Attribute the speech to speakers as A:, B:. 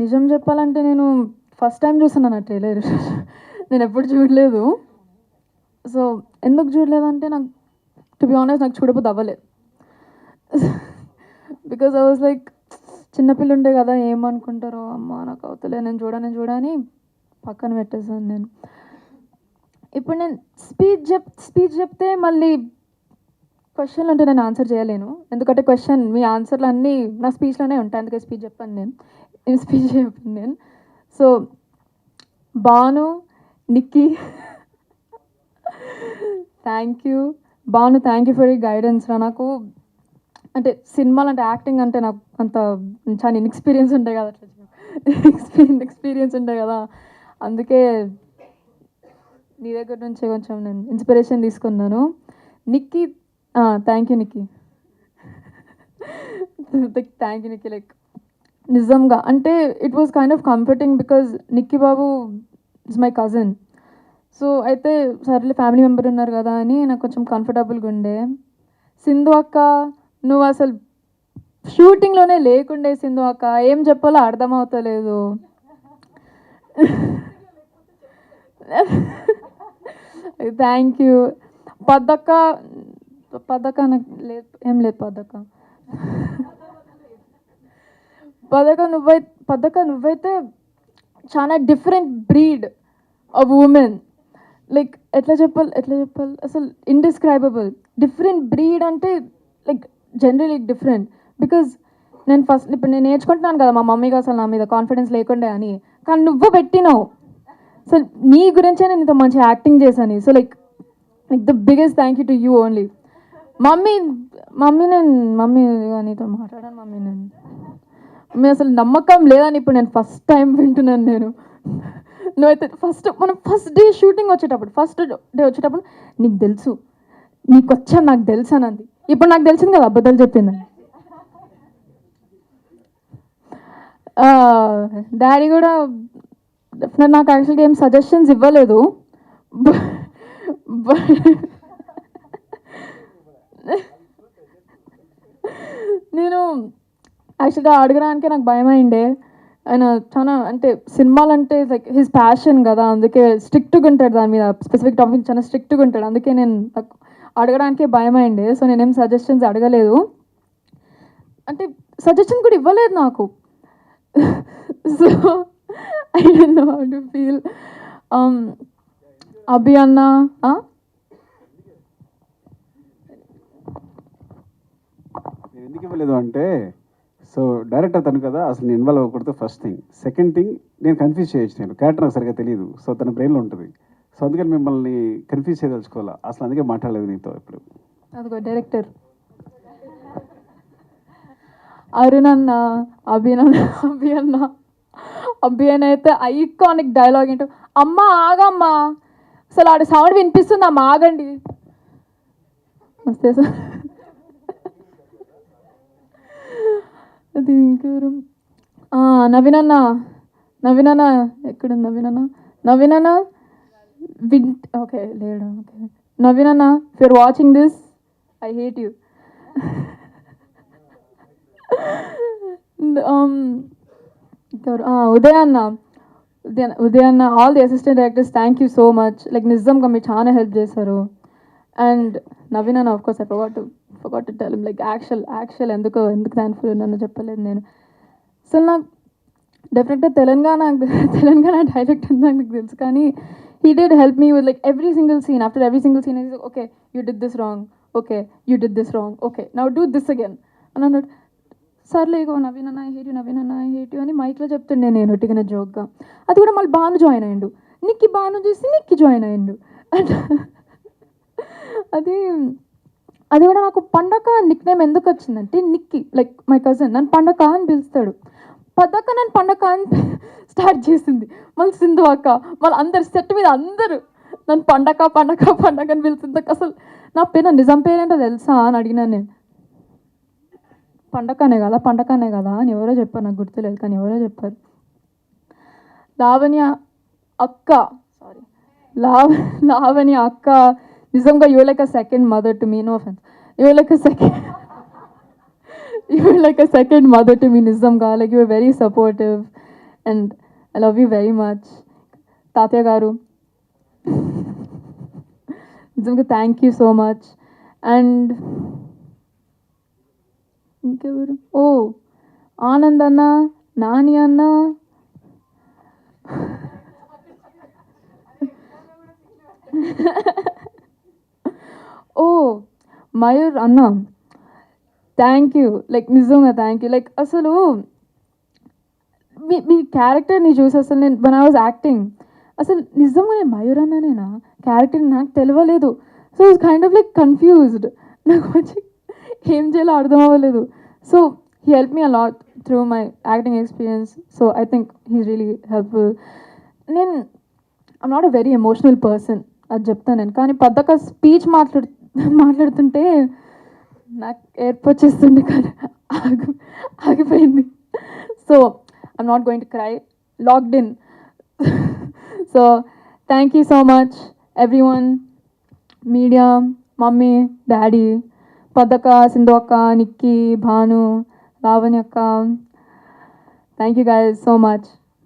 A: నిజం చెప్పాలంటే నేను ఫస్ట్ టైం చూస్తున్నాను ఆ ట్రైలర్ నేను ఎప్పుడు చూడలేదు. సో ఎందుకు చూడలేదంటే నాకు టు బి ఆనెస్ట్ నాకు చూడబోద్దు అవ్వలేదు. బికాజ్ ఐ వాజ్ లైక్ చిన్నపిల్ల ఉండే కదా ఏమనుకుంటారో అమ్మ నాకు అవుతలే నేను చూడని చూడని పక్కన పెట్టేసాను నేను. ఇప్పుడు నేను స్పీచ్ చెప్ స్పీచ్ చెప్తే మళ్ళీ క్వశ్చన్లు అంటే నేను ఆన్సర్ చేయలేను. ఎందుకంటే క్వశ్చన్ మీ ఆన్సర్లు అన్నీ నా స్పీచ్లోనే ఉంటాయి అందుకే స్పీచ్ చెప్పాను నేను. In speech opinion. నేను. So Banu Nikki thank you. Banu thank you for ఈ గైడెన్స్ రా. నాకు అంటే సినిమాలు అంటే యాక్టింగ్ అంటే నాకు అంత చాలా ఇన్ఎక్స్పీరియన్స్ ఉంటాయి కదా ఎక్స్పీరియన్స్ ఎక్స్పీరియన్స్ ఉంటాయి కదా. అందుకే నీ దగ్గర నుంచి కొంచెం నేను ఇన్స్పిరేషన్ తీసుకున్నాను. Nikki thank you Nikki. Thank you Nikki like నిజంగా. అంటే it was kind of comforting because Nikki Babu is my cousin so అయితే సర్లే ఫ్యామిలీ మెంబర్ ఉన్నారు కదా అని నాకు కొంచెం కంఫర్టబుల్గా ఉండే. సింధు అక్క నువ్వు అసలు షూటింగ్లోనే లేకుండే సింధు అక్క. ఏం చెప్పాలో అర్థమవుతలేదు. థ్యాంక్ యూ పద్దక్క పద్దక్క నాకు లేదు ఏం లేదు పద్దక్క. పదక నువ్వై పదక నువ్వైతే చాలా different breed of women like ఎట్లా చెప్పాలి ఎట్లా చెప్పాలి? అసలు ఇండిస్క్రైబుల్ డిఫరెంట్ బ్రీడ్ అంటే లైక్ జనరలీ డిఫరెంట్ బికాజ్ నేను ఫస్ట్ ఇప్పుడు నేను నేర్చుకుంటున్నాను కదా మా మమ్మీకి అసలు నా మీద కాన్ఫిడెన్స్ లేకుండే అని. కానీ నువ్వు పెట్టినావు. సో నీ గురించే నేను ఇంత మంచి యాక్టింగ్ చేశాను. So like like the biggest thank you to you only mummy mummy నేను మమ్మీ నీతో మాట్లాడాను మమ్మీ నేను. మీరు అసలు నమ్మకం లేదని ఇప్పుడు నేను ఫస్ట్ టైం వింటున్నాను నేను. నువ్వైతే ఫస్ట్ మనం ఫస్ట్ డే షూటింగ్ వచ్చేటప్పుడు ఫస్ట్ డే వచ్చేటప్పుడు నీకు తెలుసు. నీకు వచ్చా నాకు తెలుసు అని అంది ఇప్పుడు నాకు తెలిసింది కదా అబద్ధాలు చెప్పిందని డాడీ కూడా నాకు యాక్చువల్గా ఏం సజెషన్స్ ఇవ్వలేదు. బట్ నేను యాక్చువల్గా అడగడానికి నాకు భయం అయిండే ఆయన చాలా అంటే సినిమాలు అంటే లైక్ హిస్ ప్యాషన్ కదా అందుకే స్ట్రిక్ట్గా ఉంటాడు దాని మీద. స్పెసిఫిక్ టాపిక్ చాలా స్ట్రిక్ట్గా ఉంటాడు. అందుకే నేను నాకు అడగడానికే భయం అయిండే సో నేనేం సజెషన్స్ అడగలేదు. అంటే సజెషన్ కూడా ఇవ్వలేదు నాకు. So I don't know how to feel Abhi అన్న
B: ఎందుకు ఇవ్వలేదు అంటే సో డైరెక్టర్ తను కదా అసలు నేను ఇన్వాల్వ్ అవ్వకూడదు ఫస్ట్ థింగ్ సెకండ్ థింగ్ నేను కన్ఫ్యూజ్ చేయొచ్చు నేను. క్యారెక్టర్ నాకు సరిగ్గా తెలియదు సో తన బ్రెయిన్లో ఉంటుంది. సో అందుకని మిమ్మల్ని కన్ఫ్యూజ్ చేయదలుచుకోవాలా? అసలు అందుకే మాట్లాడలేదు నీతో ఇప్పుడు.
A: అదిగో డైరెక్టర్ అరుణ్ అన్న అభినన్న అభి అన్న అభి అని అయితే ఐకానిక్ డైలాగ్ ఏంటో. అమ్మ ఆగమ్మా. అసలు ఆడ సౌండ్ వినిపిస్తుంది? అమ్మ ఆగండి వస్తే సార్. అది నవీనన్న నవీనన్న ఎక్కడ అన్న నవీన్ ఎక్కడుంది విన్ ఓకే లేడు okay. నవీనన్న if you're watching this I hate you Uday అన్న. ఉదయ అన్న all the assistant directors thank you so much like నిజంగా మీరు చాలా హెల్ప్ చేశారు. అండ్ నవీన్ అన్న of course I forgot forgot to tell like actual actual ఎందుకు ఎందుకు థ్యాంక్ఫుల్ ఉన్నానో చెప్పలేదు నేను. అసలు నాకు డెఫినెట్గా తెలంగాణ తెలంగాణ డైరెక్ట్ ఉంది నాకు తెలుసు. కానీ he did help me with like every single scene after every single scene okay you did this wrong okay you did this wrong okay now do this again అని అన్నాడు. సర్లే ఇగో నవీన్ అన్న హేట్ యూ నవీన్ అన్న hate you అని మైక్లో చెప్తుండే నేను ఒట్టిగిన జోక్గా అది కూడా మళ్ళీ బాను జాయిన్ అయ్యిండు నిక్కి బాను చూసి నిక్కి జాయిన్ అయ్యిండు అది అది కూడా నాకు పండగ నిక్ నేమ్ ఎందుకు వచ్చిందంటే నిక్కి లైక్ మై కజిన్ నన్ను పండగ అని పిలుస్తాడు. పదక నన్ను పండగ అని స్టార్ట్ చేసింది. మళ్ళీ సింధు అక్క మళ్ళీ అందరు సెట్ మీద అందరూ నన్ను పండగ పండగ పండగ అని పిలుస్తుంది అసలు నా పేరు నిజం పేరేంటో తెలుసా అని అడిగినాను నేను. పండగనే కదా పండగనే కదా అని ఎవరో చెప్పారు నాకు గుర్తులేదు కానీ ఎవరో చెప్పారు. లావణ్య అక్క సారీ లావ లావణ్య అక్క నిజంగా you like a second mother to me no offence you like a second you like a second mother to me నిజంగా like you very supportive and I love you very much తాతయ్య గారు నిజంగా thank you so much and ఇంకెవరు ఓ ఆనంద్ అన్న నాని అన్న ఓ మయూర్ అన్న thank you like నిజంగా thank you like అసలు మీ మీ క్యారెక్టర్ని చూసి అసలు నేను వన్ ఐ వాజ్ యాక్టింగ్ అసలు నిజంగా నేను మయూర్ అన్ననేనా? క్యారెక్టర్ నాకు తెలియలేదు so it's kind of like confused నాకు వచ్చి ఏం చేయాలో అర్థం అవ్వలేదు. So he help me a lot through my acting experience so I think he's really helpful నేను I'm not a very emotional person అది చెప్తాను నేను. కానీ పెద్దగా స్పీచ్ మాట్లాడు మాట్లాడుతుంటే నాకు ఏర్పు వచ్చేస్తుంది కానీ ఆగి ఆగిపోయింది. So I'm not going to cry locked in so thank you so much everyone media mummy daddy పదక Sindhu అక్క నిక్కీ భాను లావణ్య అక్క. Thank you guys so much